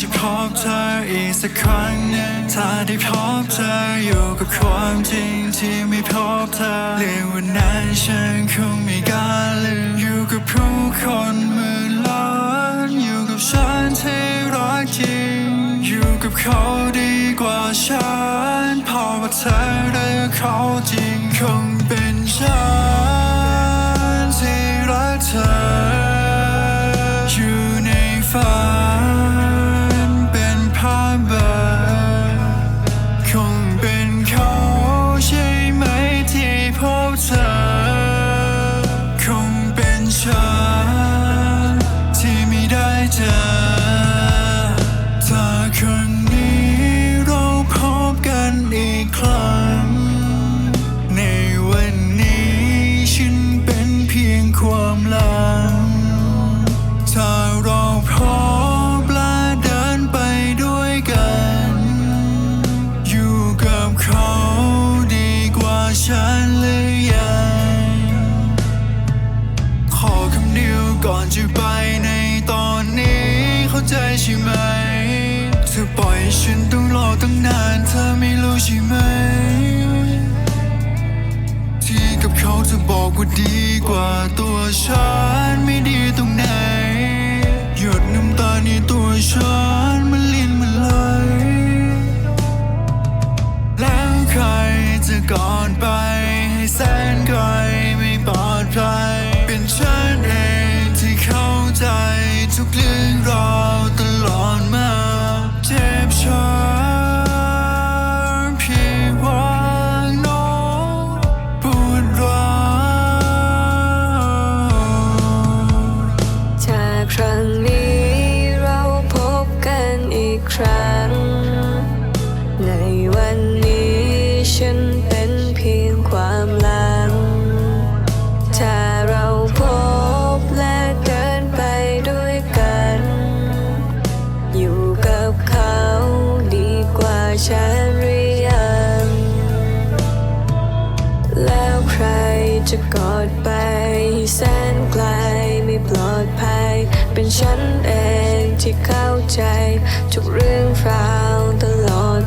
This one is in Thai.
จะพบเธออีกสักครั้งหนึ่งถ้าได้พบเธออยู่กับความจริงที่ไม่พบเธอเรื่องวันนั้นฉันคงไม่กล้าลืมอยู่กับผู้คนหมื่นล้านอยู่กับฉันที่รักจริงอยู่กับเขาดีกว่าฉันเพราะว่าเธอเลือกเขาจริงคงเป็นฉัน งความหลังถ้าเราพบและเดินไปด้วยกัน อยู่กับเขาดีกว่าฉันหรือยัง ขอคำเดียวก่อนจะไปในตอนนี้เข้าใจใช่ไหม เธอปล่อยฉันต้องรอตั้งนานเธอไม่รู้ใช่ไหม ฉันไม่ดีตรงไหน หยดน้ำตาในตัวฉันมันลินมันไหลแล้วใครจะก่อนไปให้แสน ฉันหรือยัง แล้วใครจะกอดไปแสนไกลไม่ปลอดภัย เป็นฉันเองที่เข้าใจ ทุกเรื่องราวตลอด